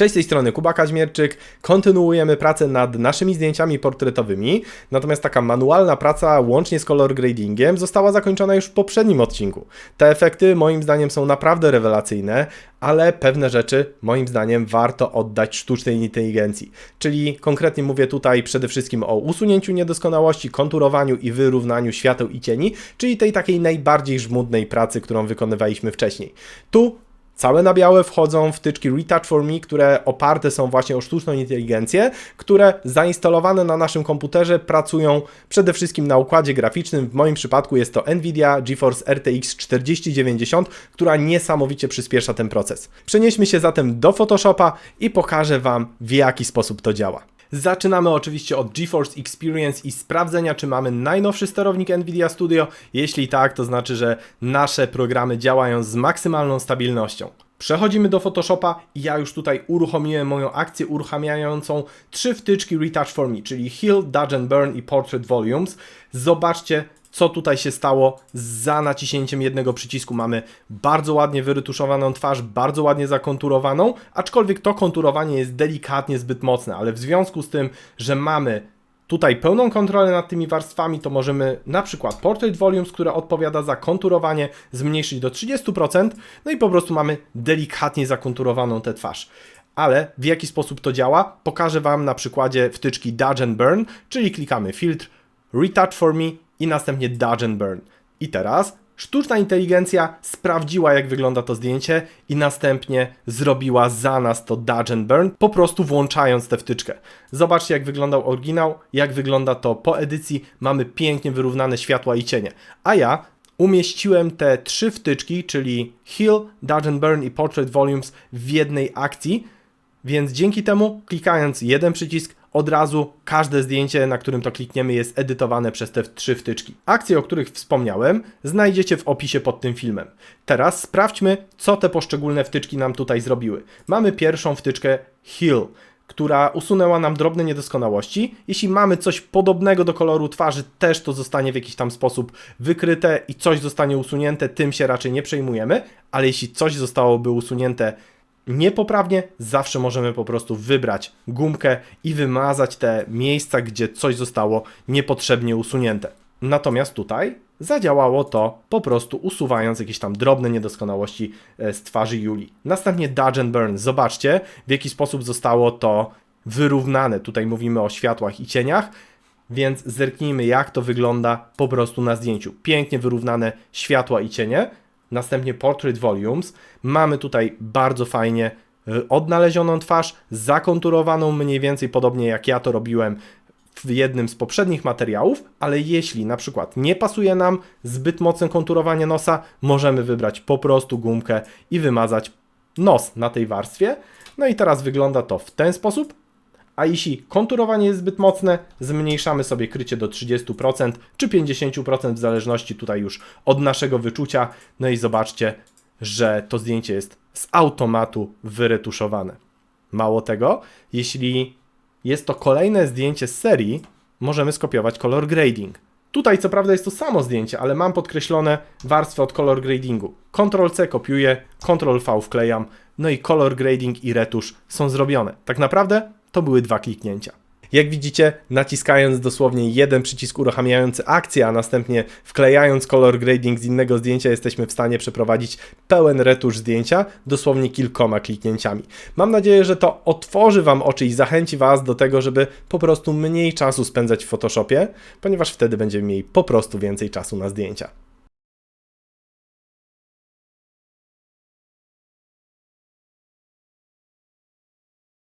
Cześć z tej strony Kuba Kaźmierczyk. Kontynuujemy pracę nad naszymi zdjęciami portretowymi. Natomiast taka manualna praca łącznie z color gradingiem została zakończona już w poprzednim odcinku. Te efekty moim zdaniem są naprawdę rewelacyjne, ale pewne rzeczy moim zdaniem warto oddać sztucznej inteligencji. Czyli konkretnie mówię tutaj przede wszystkim o usunięciu niedoskonałości, konturowaniu i wyrównaniu świateł i cieni, czyli tej takiej najbardziej żmudnej pracy, którą wykonywaliśmy wcześniej. Tu Całe na białe wchodzą wtyczki Retouch for Me, które oparte są właśnie o sztuczną inteligencję, które zainstalowane na naszym komputerze pracują przede wszystkim na układzie graficznym. W moim przypadku jest to Nvidia GeForce RTX 4090, która niesamowicie przyspiesza ten proces. Przenieśmy się zatem do Photoshopa i pokażę Wam w jaki sposób to działa. Zaczynamy oczywiście od GeForce Experience i sprawdzenia, czy mamy najnowszy sterownik Nvidia Studio. Jeśli tak, to znaczy, że nasze programy działają z maksymalną stabilnością. Przechodzimy do Photoshopa i ja już tutaj uruchomiłem moją akcję uruchamiającą trzy wtyczki Retouch for Me, czyli Heal, Dodge and Burn i Portrait Volumes. Zobaczcie, co tutaj się stało za naciśnięciem jednego przycisku. Mamy bardzo ładnie wyretuszowaną twarz, bardzo ładnie zakonturowaną, aczkolwiek to konturowanie jest delikatnie zbyt mocne, ale w związku z tym, że mamy tutaj pełną kontrolę nad tymi warstwami, to możemy na przykład Portrait Volumes, które odpowiada za konturowanie, zmniejszyć do 30%, no i po prostu mamy delikatnie zakonturowaną tę twarz. Ale w jaki sposób to działa? Pokażę Wam na przykładzie wtyczki Dodge and Burn, czyli klikamy filtr, Retouch for Me i następnie Dodge and Burn. I teraz sztuczna inteligencja sprawdziła, jak wygląda to zdjęcie i następnie zrobiła za nas to Dodge and Burn, po prostu włączając tę wtyczkę. Zobaczcie, jak wyglądał oryginał, jak wygląda to po edycji. Mamy pięknie wyrównane światła i cienie. A ja umieściłem te trzy wtyczki, czyli Heal, Dodge and Burn i Portrait Volumes w jednej akcji, więc dzięki temu, klikając jeden przycisk, od razu każde zdjęcie, na którym to klikniemy, jest edytowane przez te trzy wtyczki. Akcje, o których wspomniałem, znajdziecie w opisie pod tym filmem. Teraz sprawdźmy, co te poszczególne wtyczki nam tutaj zrobiły. Mamy pierwszą wtyczkę Heal która usunęła nam drobne niedoskonałości. Jeśli mamy coś podobnego do koloru twarzy, też to zostanie w jakiś tam sposób wykryte i coś zostanie usunięte, tym się raczej nie przejmujemy, ale jeśli coś zostałoby usunięte niepoprawnie, zawsze możemy po prostu wybrać gumkę i wymazać te miejsca, gdzie coś zostało niepotrzebnie usunięte. Natomiast tutaj zadziałało to po prostu usuwając jakieś tam drobne niedoskonałości e, z twarzy Julii. Następnie Dodge and Burn. Zobaczcie, w jaki sposób zostało to wyrównane. Tutaj mówimy o światłach i cieniach, więc zerknijmy, jak to wygląda po prostu na zdjęciu. Pięknie wyrównane światła i cienie. Następnie Portrait Volumes. Mamy tutaj bardzo fajnie y, odnalezioną twarz, zakonturowaną mniej więcej podobnie jak ja to robiłem w jednym z poprzednich materiałów, ale jeśli na przykład nie pasuje nam zbyt mocne konturowanie nosa, możemy wybrać po prostu gumkę i wymazać nos na tej warstwie. No i teraz wygląda to w ten sposób a jeśli konturowanie jest zbyt mocne, zmniejszamy sobie krycie do 30% czy 50% w zależności tutaj już od naszego wyczucia. No i zobaczcie, że to zdjęcie jest z automatu wyretuszowane. Mało tego, jeśli jest to kolejne zdjęcie z serii, możemy skopiować color grading. Tutaj co prawda jest to samo zdjęcie, ale mam podkreślone warstwę od color gradingu. Ctrl-C kopiuję, Ctrl-V wklejam, no i color grading i retusz są zrobione. Tak naprawdę to były dwa kliknięcia. Jak widzicie, naciskając dosłownie jeden przycisk uruchamiający akcję, a następnie wklejając color grading z innego zdjęcia, jesteśmy w stanie przeprowadzić pełen retusz zdjęcia dosłownie kilkoma kliknięciami. Mam nadzieję, że to otworzy Wam oczy i zachęci Was do tego, żeby po prostu mniej czasu spędzać w Photoshopie, ponieważ wtedy będziemy mieli po prostu więcej czasu na zdjęcia.